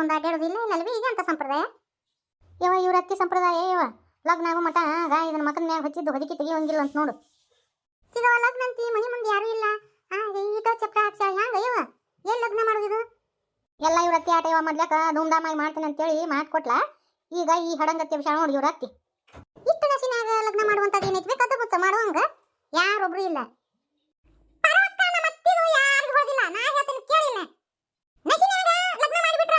ಹೊತ್ಕೊಂಡು ಅಡ್ಡಾಡೋದಿಲ್ಲ ಇಲ್ಲಲ್ವಿ ಇದೆ ಅಂತ ಸಂಪ್ರದಾಯ? ಯವ ಇವ್ರ ಅತ್ತಿ ಸಂಪ್ರದಾಯ ಯವ ಲಗ್ನ ಆಗೋ ಮಟ ಆಗ ಇದನ್ನ ಮಕದ ಮ್ಯಾಗ ಹಚ್ಚಿದ್ದು, ಹೊದಿಕೆ ತೆಗಿಯೋಂಗಿಲ್ಲ ಅಂತ ನೋಡು. ಸಿಗವ ಲಗ್ನ ಅಂತಿ, ಮನೆ ಮುಂದೆ ಯಾರು ಇಲ್ಲ. ಆ ಈಟ ಚಪ್ರ ಹಾಕ್ಸ ಹ್ಯಾಂಗ ಯವ ಏನ್ ಲಗ್ನ ಮಾಡೋದಿದು ಎಲ್ಲ ಇವ್ರ ಅತ್ತಿ ಆಟ ಯವ ಮೊದ್ಲಕ ಧೂಮ್ಧಾಮಾಗಿ ಮಾಡ್ತೀನಿ ಅಂತೇಳಿ ಮಾತು ಕೊಟ್ಲ ಈಗ ಈ ಹಡಂಗತ್ತಿ ವಿಷಯ ನೋಡಿ ಇವ್ರ ಅತ್ತಿ. ಇಷ್ಟು ನಸಿನಾಗ ಲಗ್ನ ಮಾಡುವಂಥದ್ದು ಏನೈತಿ ಬೇಕಾದ ಗೊತ್ತ, ಮಾಡುವಂಗ? ಯಾರೊಬ್ರು ಇಲ್ಲ ಪರವಕ್ಕ ನಮ್ಮ ಅತ್ತಿದು ಯಾರಿಗೂ ಹೋಗಿಲ್ಲ ನಾ ಹೇಳ್ತೀನಿ ಕೇಳಿಲ್ಲ ನಸಿನಾಗ ಲಗ್ನ ಮಾಡಿಬಿಟ್ರ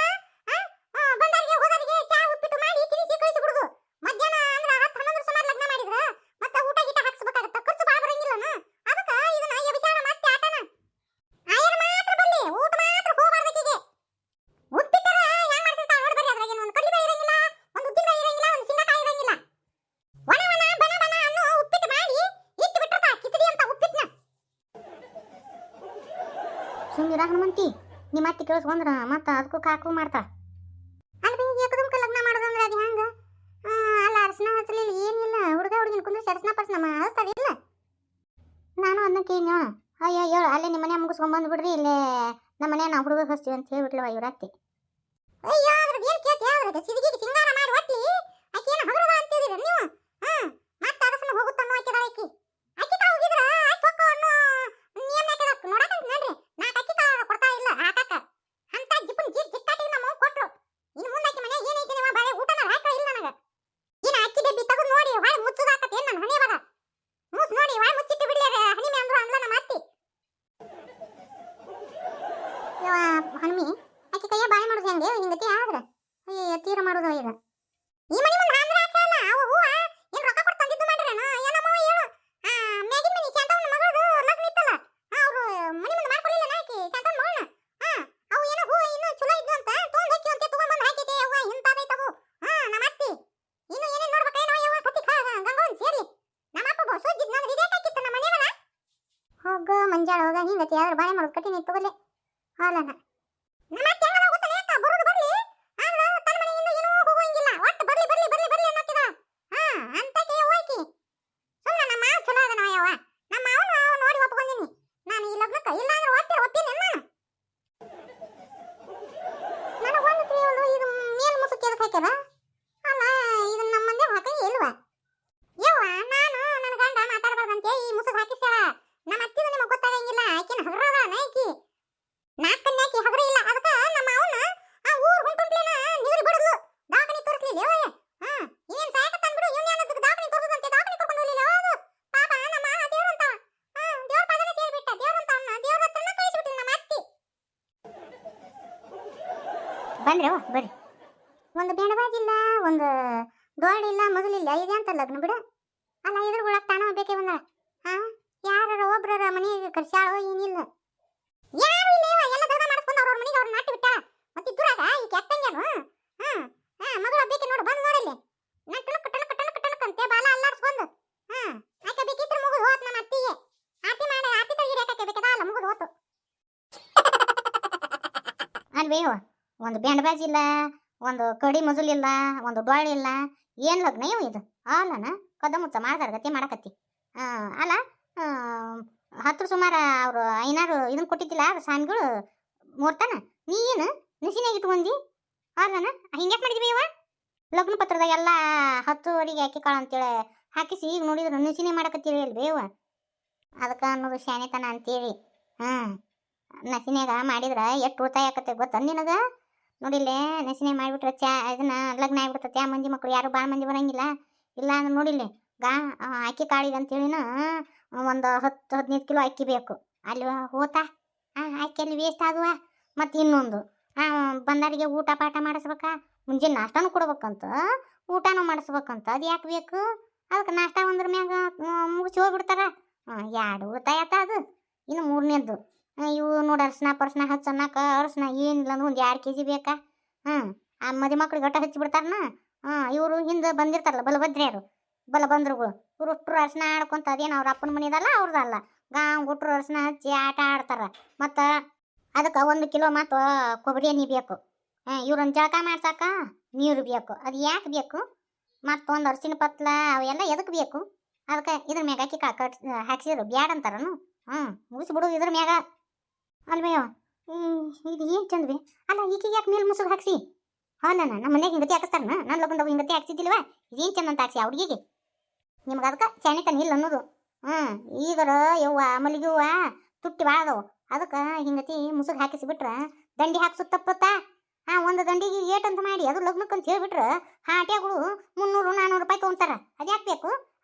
ಆ? ಆ, ಬಂದವರಿಗೆ ಹೋದವರಿಗೆ ಚಾ ಉಪ್ಪಿಟ್ಟು ಮಾಡಿ ತಿನಿಸಿ ಕಳಿಸಿ ಬಿಡುದು ಮಧ್ಯಾಹ್ನ ಅಂದ್ರ ಹತ್ತು ಹನ್ನೊಂದು ಸುಮಾರು ಲಗ್ನ ಮಾಡಿದ್ರ ಮತ್ತ ಊಟ ಗೀಟ ಹಾಕ್ಸ್ಬೇಕಾಗತ್ತ ಖರ್ಚು ಬಾಳ ಬರಂಗಿಲ್ಲನ ಅದಕ್ಕ ಇದನ್ನ ವ್ಯಭಿಚಾರ ಮತ್ತೆ ಆಟನ ಆಯರ್ ಮಾತ್ರ ಬಲ್ಲಿ ಊಟ ಮಾತ್ರ ಹೋಗ್ಬಾರ್ದಕ್ಕಿಗೆ ಉಪ್ಪಿಟ್ಟರ ಹೆಂಗ್ ಮಾಡ್ತಿರ್ತಾರ ನೋಡಿ ಬರ್ರಿ ಅದ್ರಾಗ ಒಂದು ಕಡ್ಲಿ ಇರಂಗಿಲ್ಲ ಒಂದು ಉದ್ದಿನ ಬೇಳೆ ಇರಂಗಿಲ್ಲ ಒಂದು ಸಿಂಗಕಾಯಿ ಇರಂಗಿಲ್ಲ ಒಣ ಒಣ ಬನ ಬನ ಅನ್ನೋ ಉಪ್ಪಿಟ್ಟು ಮಾಡಿ ಇಟ್ಟು ಬಿಟ್ಟಿರ್ತಾರ ಕಿಚಡಿ ಅಂತ ಉಪ್ಪಿಟ್ಟನ ಸುಮ್ಮಿರ ಹನುಮಂತಿ? ನಿಮ್ಮ ಅತ್ತಿ ಕೇಳಿಸ್ಕೊಂಡ್ರ ಮತ್ತ ಅದಕ್ಕೂ ಕಾಕು ಮಾಡ್ತಾ? ಅಲ್ರಿ ಏಕದಮ್ಕ ಲಗ್ನ ಮಾಡೋದಂದ್ರೆ ಅದು ಹೆಂಗ? ಅಲ್ಲ ಅರ್ಶನ ಹಚ್ಚಲಿಲ್ಲ, ಏನಿಲ್ಲ. ಹುಡುಗ ಹುಡುಗಿನ ಕುಂದ್ರೆ ಅರ್ಶನ ಪರ್ಶನ ಹಚ್ತಾರಿಲ್ಲ ನಾನು ಅದನ್ನ ಕೇಳಿನ ಅಯ್ಯೋ ಹೇಳು ಅಲ್ಲೇ ನಿಮ್ಮ ಮನೆ ಮುಗಿಸ್ಕೊಂಡ್ ಬಿಡ್ರಿ, ಇಲ್ಲೇ ನಮ್ಮ ಮನೆ ನಾವು ಹುಡುಗ ಹಚ್ತೀವಿ ಅಂತ ಹೇಳ್ಬಿಟ್ಲವ ಇವ್ರ ಅತ್ತಿ. ಅಯ್ಯೋ ಅದ್ರದ್ದು ಏನು ಕೇಳ್ತಿ? ಅದ್ರದ್ದು ಸಿದಿಗಿಗೆ ಸಿಂಗಾರ ಮಾಡಿ ಒಟ್ಟಿ ಆಕೆ ಏನು ಹಗರದ ಅಂತಿದ್ದೀರ ನೀವು ಹಾ ಮತ್ತೆ ಅರಸನ ಹೋಗುತ್ತಾನೋ ಆಕೆ ಆಕಿ ಆಕಿ ತಾ ಹೋಗಿದ್ರ ಆಕಿ ಹೊಕ್ಕ ಅನ್ನೋ ನಿಯಮ ಹಾಕಿದ ನೋಡಕ ನೋಡ್ರಿ ನಾಲ್ಕು ಅಕ್ಕಿ ತಾ ಕೊಡ್ತಾ ಇಲ್ಲ ಹಾಕಾಕ ಅಂತ ಜಿಪ್ಪನ್ ಜೀರ್ ಜಿಕ್ಕಾಟಿ ನಮ್ಮ ಅವ್ವ ಕೊಟ್ರು ಇನ್ನು ಮುಂದೆ ಆಕಿ ಮನೆ ಏನೈತಿ ನೀವು ಬಾಳೆ ಊಟನ ಹಾಕ ಇಲ್ಲ ನನಗ ಇನ್ನ ಅಕ್ಕಿ ಡಬ್ಬಿ ತೆಗೆದು ನೋಡಿ ಹೊಳೆ ಮುಚ್ಚುದಾಕತ್ ಏನ್ ನನ್ನ ಹಣೆ ಬರ ಮೂಸ್ ನೋಡಿ ಹೊಳೆ ಮುಚ್ಚಿಟ್ಟು ಬಿಡ್ಲಿ ಅದ ಹಣಿಮೆ ಅಂದ್ರು ಅಂದ್ಲ ನಮ್ಮ ಅತ್ತಿ ಯವ್ವ ಹಣ್ಮಿ ಆಕಿ ಕೈಯ ಬಾಯಿ ಮಾಡೋದು ಹೆಂಗೆ ಹಿಂಗತಿ ಆದ್ರ ಅಯ್ಯ ತೀರ ಮಾಡೋದು ಈಗ ಈ ಮನಿ ಮುಂದೆ ಹಾಂದ್ರ ಹಾಕಲ್ಲ ಅವು ಹೂವ ಏನ್ ರೊಕ್ಕ ಕೊಟ್ಟು ತಂದಿದ್ದು ಮಾಡ್ರೇನ ಏನಮ್ಮ ಹೇಳು ಆ ಮ್ಯಾಗಿನ ಮನಿ ಶಾಂತವನ ಮಗಳದು ಲಗ್ನ ಇತ್ತಲ್ಲ ಅವ್ರು ಮನಿ ಮುಂದೆ ಮಾಡ್ಕೊಳಿಲ್ಲ ನಾಕಿ ಶಾಂತವನ ಮಗಳನ್ನ ಹಾ ಅವು ಏನೋ ಹೂವ ಇನ್ನೂ ಚಲೋ ಇದ್ದು ಅಂತ ತೊಗೊಂಡ್ ಹಾಕಿ ಅಂತ ತಗೊಂಡ್ ಹಾಕಿದೆ ಅವ್ವ ಇಂತಾದೈತವು ಹಾ ನಮ್ಮ ಅತ್ತಿ ಇನ್ನು ಏನೇನ್ ನೋಡ್ಬೇಕೇನೋ ಯವ್ವ ಕತ್ತಿ ಖಾ ಗಂಗವನ್ ಸೇರ್ಲಿ ನಮ್ಮ ಅಪ್ಪ ಬೋ ಸುಜ್ಜಿದ್ ನಾನು ವಿದೇಶ ಹಾಕಿತ್ತು ನಮ್ಮ ಮನೆಯಲ್ಲ ಹೋಗ ಮಂಜಾಳ ಹೋಗ ಹಿಂಗತಿ ಯಾವ್ದಾರು ಬಾಳೆ ಮಾಡೋದು ಕಠಿಣ ಹಾಲನ ನಮ್ಮ ಅತ್ತೆ ಹೆಂಗದ ಗೊತ್ತಲ್ಲ ಯಾಕ ಬರೋದು ಬರ್ಲಿ ಆದ್ರೆ ತನ್ನ ಮನೆಯಿಂದ ಏನೂ ಹೋಗೋಂಗಿಲ್ಲ ಒಟ್ಟು ಬರ್ಲಿ ಬರ್ಲಿ ಬರ್ಲಿ ಬರ್ಲಿ ಅನ್ನತ್ತಿದ ಹಾ ಅಂತಕ್ಕೆ ಹೋಯ್ಕಿ ಸುಮ್ಮನೆ ನಮ್ಮ ಮಾವ ಚಲೋ ಅದನ ಯವ್ವ ನಮ್ಮ ಮಾವನು ನೋಡಿ ಒಪ್ಕೊಂಡಿನಿ ನಾನು ಈ ಲಗ್ನಕ್ಕೆ ಇಲ್ಲ ಅಂದ್ರೆ ಒಪ್ಪಿರ ಒಪ್ಪಿನಿ ನಾನು ನನಗೆ ಒಂದು ತಿಳಿಯೋದು ಇದು ಮೇಲ್ ಮುಸುಕಿ ಎದಕ್ಕೆ ಹಾಕ್ಯಾರ ಅಲ್ಲ ಇದನ್ನ ನಮ್ಮ ಮಂದಿ ಹಾಕಂಗೆ ಇಲ್ವಾ ಯವ್ವ ನಾನು ನನ್ನ ಗಂಡ ಮಾತಾಡಬಾರ್ದಂತೆ ಈ ಮುಸುಕ್ ಹಾಕಿಸ್ಯಾಳ ನಮ್ಮ ಅತ್ತಿದ ನಿಮಗೆ ಗೊತ್ತಾಗಂಗಿಲ್ಲ ಆಕಿನ ಹಗರದ ನೈಕಿ ನಾಲ್ಕನ್ಯಾಕಿ ಹಗರ ಇಲ್ಲ ಅದಕ್ಕ ನಮ್ಮ ಅವನ ಆ ಊರ್ ಹೊಂಟುಂಟ್ಲೇನ ನೀರು ಬಿಡದ್ಲು ದವಾಖಾನೆ ತೋರಿಸ್ಲಿಲ್ಲ ಓಯ್ ಹಾ ಏನ್ ಸಾಯಕ ತಂದ್ಬಿಡು ಇವ್ನ ಏನಂತ ದವಾಖಾನೆ ತೋರಿಸದಂತೆ ದವಾಖಾನೆ ಕರ್ಕೊಂಡು ಹೋಗ್ಲಿಲ್ಲ ಹೌದು ಪಾಪ ನಮ್ಮ ಮಾವ ದೇವ್ರಂತ ಹಾ ದೇವ್ರ ಪದನ ಸೇರ್ಬಿಟ್ಟ ದೇವ್ರಂತ ಅವನ ದೇವ್ರ ಹತ್ರನ ಕಳಿಸ್ಬಿಟ್ಟಿನ ನಮ್ಮ ಅತ್ತಿ ಬಂದ್ರವ ಬರ್ರಿ. ಒಂದು ಬೆಣಬಾಜಿಲ್ಲ ಒಂದು ದೋಳಿಲ್ಲ ಮೊದಲಿಲ್ಲ ಇದೆ ಅಂತ ಲಗ್ನ ಬಿಡ. ಅಲ್ಲ, ಇದ್ರ ಒಳಗೆ ತಾನ ಬೇಕೇ ಬಂದ ಹಾ ಯಾರ ಒಬ್ರರ ಮನೆಗೆ ಕರ್ಸ್ಯಾಳೋ ಏನಿಲ್ಲ. ಯಾರು ಇಲ್ಲ ಎಲ್ಲ ದಗ ಮಾಡಿಸ್ಕೊಂಡು ಅವ್ರ ಮನೆಗೆ ಅವ್ರು ನಾಟಿ ಬಿಟ್ಟ ಮತ್ತೆ ಇದ್ರಾಗ ಈ ಕೆಟ್ಟಂಗೇನು ಹಾ ಹಾ ಮಗಳು ಬೇಕೆ ನೋಡು, ಬಂದು ನೋಡಲ್ಲಿ. ನಾ ಟಣಕ್ ಟಣಕ್ ಟಣಕ್ ಟಣಕ್ ಅಂತೆ, ಬಾಲ ಅಲ್ಲಾಡ್ಸ್ಕೊಂಡು. ಹಾ ಆಕೆ ಬೇಕಿದ್ರೆ ಮುಗಿದು ಹೋತ್ ನಮ್ಮ ಅತ್ತಿಗೆ. ಆತಿ ಮಾಡಿ ಆತಿ ತೆಗೀರಿ ಯಾಕೆ ಬೇಕದ ಅಲ್ಲ ಮುಗಿದು ಹೋತು. ಅಲ್ವೇವ ಒಂದು ಬ್ಯಾಂಡ್ ಬಾಜ್ ಇಲ್ಲ, ಒಂದು ಕಡಿ ಮಜಲ್ ಇಲ್ಲ, ಒಂದು ಡೊಳ್ಳು ಇಲ್ಲ, ಏನ್ ಲಗ್ನ ಇವು ಇದು? ಅಲ್ಲನ ಕದ ಮುಚ್ಚ ಗತಿ ಮಾಡಕತ್ತಿ. ಅಲ್ಲ ಹತ್ರ ಸುಮಾರ ಅವರು ಐನಾರು ಇದನ್ನ ಕೊಟ್ಟಿದ್ದಿಲ್ಲ ಸ್ವಾಮಿಗಳು, ಮೂರ್ತಾನ? ನೀ ಏನು ನಿಸಿನಾಗ ಇಟ್ಕೊಂಡಿ ಅಲ್ಲನ ಹಿಂಗ್ಯಾಕೆ ಮಾಡಿದ್ವಿ ಇವ? ಲಗ್ನ ಪತ್ರದಾಗ ಎಲ್ಲ ಅಡಿಗೆ ಹಾಕಿ ಕಾಳು ಅಂತೇಳಿ ಹಾಕಿಸಿ, ಈಗ ನೋಡಿದ್ರೆ ನಿಸಿನೇ ಮಾಡಕತ್ತೀರಿ ಅಲ್ವೇ ಇವ? ಅದಕ್ಕೆ ಅನ್ನೋದು ಶಾನೆತನ ಅಂತೇಳಿ. ಹಾಂ ನಸಿನಾಗ ಮಾಡಿದ್ರೆ ಎಷ್ಟು ಉಳಿತಾಯ ಆಕತ್ತೆ ಗೊತ್ತ ನಿನಗ? ನೋಡಿಲ್ಲೇ ನಸಿನೇ ಮಾಡಿಬಿಟ್ರೆ ಚಾ ಇದನ್ನ ಲಗ್ನ ಆಗ್ಬಿಡ್ತತೆ. ಆ ಮಂದಿ ಮಕ್ಕಳು ಯಾರು ಭಾಳ ಮಂದಿ ಬರಂಗಿಲ್ಲ. ಇಲ್ಲ ಅಂದ್ರೆ ನೋಡಿಲ್ಲ ಗಾ ಅಕ್ಕಿ ಕಾಳಿಗೆ ಅಂತೇಳಿನ ಒಂದು ಹತ್ತು, ಹದಿನೈದು ಕಿಲೋ ಅಕ್ಕಿ ಬೇಕು. ಅಲ್ಲಿ ಹೋತಾ. ಆ, ಅಕ್ಕಿ ಅಲ್ಲಿ ವೇಸ್ಟ್ ಆದುವ. ಮತ್ತು ಇನ್ನೊಂದು ಬಂದವರಿಗೆ ಊಟ ಪಾಠ ಮಾಡಿಸ್ಬೇಕಾ. ಮುಂಜಾನೆ ನಾಷ್ಟಾನು ಕೊಡ್ಬೇಕಂತ. ಊಟನೂ ಮಾಡಿಸ್ಬೇಕಂತ. ಅದು ಯಾಕೆ ಬೇಕು? ಅದಕ್ಕೆ ನಾಷ್ಟ ಒಂದ್ರ ಮ್ಯಾಗ ಮುಗಿಸಿ ಹೋಗ್ಬಿಡ್ತಾರ. ಎರಡು ಉಳಿತಾಯ ಅದು. ಇನ್ನು ಮೂರನೇದ್ದು. ಇವು ನೋಡಿ ಅರ್ಶಿನ ಪರ್ಶನ ಹಚ್ಚನ್ನಕ ಅರ್ಶನ ಏನಿಲ್ಲ ಅಂದ್ರೆ ಒಂದು ಎರಡು ಕೆ ಜಿ ಬೇಕಾ? ಹಾಂ, ಆ ಮದಿ ಮಕ್ಳಿಗೆ ಗಟ್ಟ ಹಚ್ಚಿ ಬಿಡ್ತಾರನ? ಹಾಂ, ಇವರು ಹಿಂದೆ ಬಂದಿರ್ತಾರಲ್ಲ ಬಲಭದ್ರಿಯರು ಬಲಬಂದ್ರುಗಳು ಇವ್ರು ಹುಟ್ಟರು ಅರ್ಶನ ಆಡ್ಕೊಂತ ಅದೇನು ಅವ್ರ ಅಪ್ಪನ ಮನೆದಲ್ಲ, ಅವ್ರದಲ್ಲ. ಗಾಂ ಗುಟ್ರು ಅರ್ಶನ ಹಚ್ಚಿ ಆಟ ಆಡ್ತಾರೆ. ಮತ್ತು ಅದಕ್ಕೆ ಒಂದು ಕಿಲೋ ಮತ್ತು ಕೊಬ್ಬರಿ ಎಣ್ಣೆ ಬೇಕು. ಇವ್ರನ್ನ ಜಳಕ ಮಾಡ್ಸಾಕ ನೀರು ಬೇಕು. ಅದು ಯಾಕೆ ಬೇಕು? ಮತ್ತೊಂದು ಅರ್ಶಿನ ಪತ್ಲ ಅವೆಲ್ಲ ಎದಕ್ಕೆ ಬೇಕು? ಅದಕ್ಕೆ ಇದ್ರ ಮ್ಯಾಗ ಹಾಕಿ ಕಟ್, ಹಾಕ್ಸಿದ್ರು. ಬ್ಯಾಡ ಅಂತಾರನು ಹ್ಞೂ ಮುಗಿಸ್ಬಿಡು ಇದ್ರ ಮ್ಯಾಗ. ಅಲ್ವೇಯೋ? ಹ್ಮ್, ಇದು ಏನು ಚಂದ್ವಿ? ಅಲ್ಲ ಈಕಿಗೆ ಯಾಕೆ ಮೇಲೆ ಮುಸುಗ್ ಹಾಕ್ಸಿ? ಅಲ್ಲ ನಮ್ಮ ಮನೆಗೆ ಹಿಂಗತಿ ಹಾಕಿಸ್ತಾರನ? ನಾನು ಲಗ್ನದಾಗ ಹಿಂಗತಿ ಹಾಕ್ಸಿದ್ದಿಲ್ವ? ಇದೇನು ಚಂದ ಅಂತ ಹಾಕ್ಸಿ ಹುಡುಗಿಗೆ? ನಿಮ್ಗೆ ಅದಕ್ಕೆ ಚಾಣಿತನ ಇಲ್ಲ ಅನ್ನೋದು. ಹ್ಞೂ ಈಗರ ಯವ್ವ ಮಲ್ಲಿಗೆ ಹೂವ ತುಟ್ಟಿ ಭಾಳ ಅದಕ್ಕೆ ಹಿಂಗತಿ ಮುಸುಗ್ ಹಾಕಿಸಿಬಿಟ್ರೆ ದಂಡಿ ಹಾಕ್ಸೋದು ತಪ್ಪತ್ತಾ? ಹಾಂ ಒಂದು ದಂಡಿಗೆ ಏಟ್ ಅಂತ ಮಾಡಿ ಅದು ಲಗ್ನಕ್ಕೆ ಅಂತ ಹೇಳ್ಬಿಟ್ರೆ ಹಾಟ್ಯಾಗಳು ಮುನ್ನೂರು ನಾನ್ನೂರು ರೂಪಾಯಿ ತೊಗೊಂತಾರೆ ಅದು ಯಾಕೆ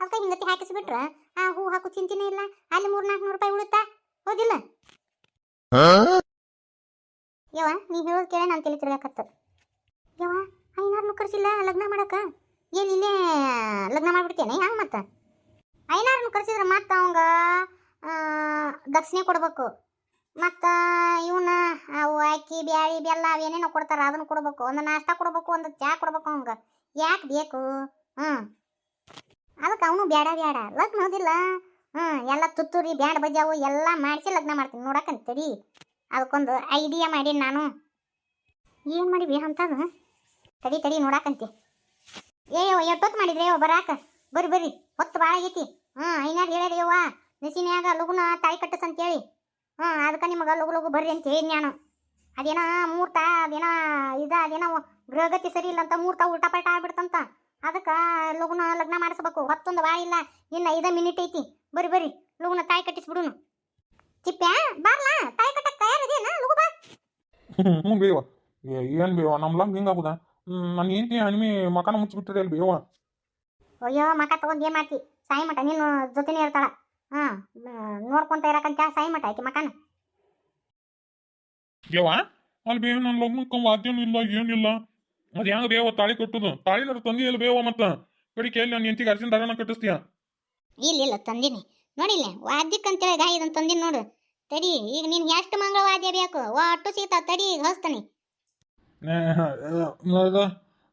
ಅದಕ್ಕೆ ಹಿಂಗತಿ ಹಾಕಿಸಿಬಿಟ್ರೆ ಆ ಹೂ ಹಾಕು ಚಿಂತಿನೇ ಇಲ್ಲ. ಅಲ್ಲಿ ಮೂರು ನಾಲ್ಕುನೂರು ರೂಪಾಯಿ ಉಳಿತಾ? ಹೌದಿಲ್ಲ? ಯವ್ವ ನೀ ಹೇಳೋದು ಕೇಳಿ ನಾನು ತಲೆ ತಿರ್ಗಾಕತ್ತ ಯವ್ವ ಐನಾರ್ನು ಕರ್ಸಿಲ್ಲ ಲಗ್ನ ಮಾಡಕ? ಏನ್ ಇಲ್ಲೇ ಲಗ್ನ ಮಾಡ್ಬಿಡ್ತೇನೆ? ಹಂಗೆ ಮತ್ತೆ? ಐನಾರ್ನು ಕರ್ಸಿದ್ರೆ ಮತ್ತೆ ಅವಂಗ ದಕ್ಷಿಣೆ ಕೊಡಬೇಕು. ಮತ್ತು ಇವನ್ನ ಅವು ಅಕ್ಕಿ, ಬ್ಯಾಳಿ, ಬೆಲ್ಲ ಅವೇನೇನೋ ಕೊಡ್ತಾರ ಅದನ್ನ ಕೊಡಬೇಕು. ಒಂದು ನಾಷ್ಟ ಕೊಡಬೇಕು, ಒಂದು ಚಾ ಕೊಡಬೇಕು ಅವಂಗ. ಯಾಕೆ ಬೇಕು? ಹ್ಞೂ ಅದಕ್ಕೆ ಅವನು ಬೇಡ ಬೇಡ ಲಗ್ನ ಹೋದಿಲ್ಲ ಹ್ಞೂ ಎಲ್ಲ ತುತ್ತೂರಿ, ಬ್ಯಾಂಡ್ ಬಜಾವು ಎಲ್ಲ ಮಾಡಿಸಿ ಲಗ್ನ ಮಾಡ್ತೀನಿ. ನೋಡಕ್ಕಂತೀರಿ ಅದಕ್ಕೊಂದು ಐಡಿಯಾ ಮಾಡೀನಿ ನಾನು. ಏನು ಮಾಡಿವಿ ಅಂತದ? ತಡಿ ತಡಿ, ನೋಡಾಕಂತಿ. ಏಯೋ ಎಷ್ಟೊತ್ತು ಮಾಡಿದ್ರೆ ಯೋ ಬರಾಕ? ಬರ್ರಿ ಬರ್ರಿ. ಹೊತ್ತು ಭಾಳ ಆಗೈತಿ. ಹ್ಞೂ ಐನಾರು ಹೇಳ್ಯಾರಿ ಯವ್ವ, ನಸಿನ್ಯಾಗ ಲಗುನ ತಾಯಿ ಕಟ್ಟಸ್ ಅಂತೇಳಿ ಹ್ಞೂ ಅದಕ್ಕೆ ನಿಮಗೆ ಲಗು ಲಗು ಬರ್ರಿ ಅಂತ ಹೇಳಿ ನಾನು. ಅದೇನೋ ಮೂರ್ತ, ಅದೇನೋ ಇದ, ಅದೇನೋ ಗೃಹಗತಿ ಸರಿ ಇಲ್ಲ ಅಂತ ಮೂರ್ತ ಉಲ್ಟಾ ಪಲ್ಟಾ ಆಗ್ಬಿಡ್ತಂತ. ಅದಕ್ಕೆ ಲಗುನ ಲಗ್ನ ಮಾಡಿಸ್ಬೇಕು. ಹೊತ್ತೊಂದು ವಾ ಇಲ್ಲ ಇನ್ನು ಐದ ಮಿನಿಟ್ ಐತಿ. ಬರಿ ಬರಿ ಲಗುನ ತಾಯಿ ಕಟ್ಟಿಸ್ಬಿಡುನು. ಚಿಪ್ಪ್ಯಾ ಬಾರ್ಲಾ? ತಾಯಿ ಕಟ್ಟಕ್ಕೆ ತಯಾರಿದೆಯಾ ಲಗು ಬಾ. ಹ್ಞೂ ಬೇವ. ಏನು ಬೇವ? ನಮ್ಮ ಲಂಗ್ ಹಿಂಗಾಗುದ ನನ್ನ ಹೆಂಡತಿ ಅನಿಮಿ ಮಕನ ಮುಚ್ಚಿಬಿಟ್ಟಿದೆ ಅಲ್ಲಿ ಬೇವ. ಅಯ್ಯೋ ಮಕ ತಗೊಂಡು ಏನು ಮಾಡ್ತಿ? ಸಾಯಿ ಮಠ ನೀನು ಜೊತೆನೇ ಇರ್ತಾಳ. ಹಾಂ ನೋಡ್ಕೊಂತ ಇರಕಂತ ಸಾಯಿ ಮಠ ಆಯ್ತು ಮಕಾನ. ಬೇವ ಅಲ್ಲಿ ಬೇವ ನನ್ನ ಲಗ್ನಕ್ಕೆ ವಾದ್ಯನೂ ಇಲ್ಲ ಏನಿಲ್ಲ. ಅದು ಹೆಂಗ ಬೇವ ತಾಳಿ ಕಟ್ಟುದು? ತಾಳಿಲಾರ ತಂದಿ ಇಲ್ಲ ಬೇವ ಮತ್ತ? ಕಡಿಕೆ ಕೇಳಿ ನನ್ನ ಹೆಂಡತಿಗೆ ಅರ್ಜಿನ ದಾರನ ಕಟ್ಟಿಸ್ತೀಯ? ಇಲ್ಲ ಇಲ್ಲ ತಂದಿನಿ. ನೋಡಿಲ್ಲ. ವಾದ್ಯಕ್ಕೆ ಅಂತೇಳಿ ಗಾಯ ಇದನ್ನ ತಂದಿನಿ ನೋಡು. ತಡಿ ಈಗ ನಿನ್ಗೆ ಎಷ್ಟು ಮಂಗಳ ವಾದ್ಯ ಬೇಕು? ಒಟ್ಟು ಸೀತಾ ತಡಿ ಈಗ ಹೊಸ್ತಾನೆ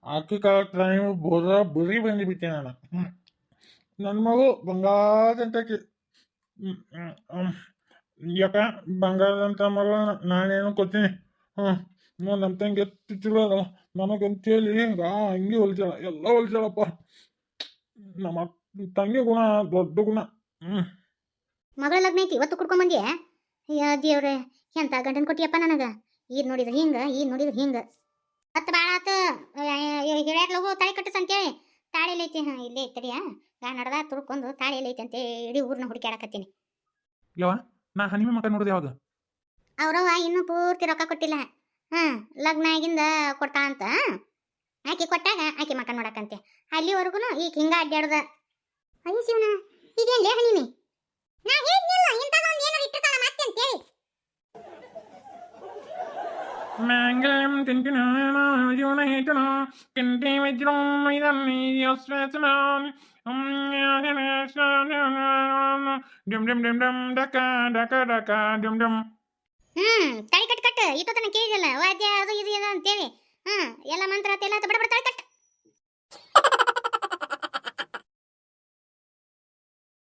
ಆಕಿ ಕಾಲ ಟೈಮ್ ಬೋರ ಬುರಿ ಬಂದಿಬಿಟ್ಟೆ ನಾನು. ನನ್ನ ಮಗು ಬಂಗಾರದಂತಕಿ ಯಾಕ? ಬಂಗಾರದಂತ ಮಗಳು ನಾನೇನು ಕೊಡ್ತೀನಿ? ಹ್ಞೂ ನಮ್ಮ ತಂಗಿ ಎತ್ತಿಟ್ಟಿರೋದು ನನಗಂತೇಳಿ ಆ ಹಂಗೆ ಹೊಲ್ಸಾಳ ಎಲ್ಲ ಹೊಲ್ಸಾಳಪ್ಪ ನಮ್ಮ ತಂಗಿ ಗುಣ ದೊಡ್ಡ ಗುಣ. ಮಗಳ ಲಗ್ನ ಐತಿ ಇವತ್ತು ಕುಡ್ಕೊಂಬಂದಿ ಅಯ್ಯ ದೇವ್ರೆ ಎಂತ ಗಂಡನ್ ಕೊಟ್ಟಿಯಪ್ಪ ನನಗ? ಈದ್ ನೋಡಿದ್ರ ಹಿಂಗ ಈದ್ ನೋಡಿದ್ರ ಹಿಂಗ. ಮತ್ತ ಬಾಳ ಆತ ಹೇಳ್ಯಾರ ಲಗು ತಾಳಿ ಕಟ್ಟಿಸ್ ಅಂತೇಳಿ. ತಾಳಿ ಐತಿ ಹಾ ಇಲ್ಲೇ ಐತಡಿಯ ಗಾ ನಡ್ದ ತುಳ್ಕೊಂಡು ತಾಳಿ ಐತಿ ಅಂತ ಇಡೀ ಊರ್ನ ಹುಡುಕ್ಯಾಡಕತ್ತೀನಿ ಯಾವ ನಾ ಹನಿಮೆ ಮಕ ನೋಡಿದೆ ಯಾವಾಗ ಅವ್ರವ್ವ ಇನ್ನೂ ಪೂರ್ತಿ ರೊಕ್ಕ ಕೊಟ್ಟಿಲ್ಲ. ಹ್ಞೂ ಲಗ್ನಾಗಿಂದ ಆಗಿಂದ ಕೊಡ್ತಾ ಅಂತ. ಆಕೆ ಕೊಟ್ಟಾಗ ಆಕೆ ಮಕ್ಕ ನೋಡಕಂತೆ ಅಲ್ಲಿವರೆಗೂನು ಈಗ ಹಿಂಗ ಅಡ್ಡಾಡ್ದ ಅಯ್ಯ ಶಿವನ ಈಗೇನ್ ಲೇ ಹಣಿಮೆ ನಾ ಹೇಳಿದ್ನಿಲ್ಲ ಇಂಥದ ಒಂದು ಏನೋ ಇಟ್ಟಿರ್ತಾಳ ಮತ್ತೆ ಅಂತೇಳಿ ಮ್ಯಾಂಗಲಂ ತಿಂತಿನ ಜೀವನ ಹೇಳ್ತಿನ ಕೆಂಟಿ ವಜ್ರಂ ಡಕ ಡಕ ಡಕ, ಡುಮ್ ಡುಮ್. ಹ್ಮ್, ತಳಿ ಕಟ್ ಕಟ್. ಇಟ್ಟು ತನ ಕೇಳಿದಲ್ಲ ವಾದ್ಯ ಅದು, ಇದು ಇದು ಅಂತೇಳಿ. ಹ್ಮ್, ಎಲ್ಲ ಮಂತ್ರ ಎಲ್ಲ ಬಡ ಬಡ, ತಳಿ ಕಟ್.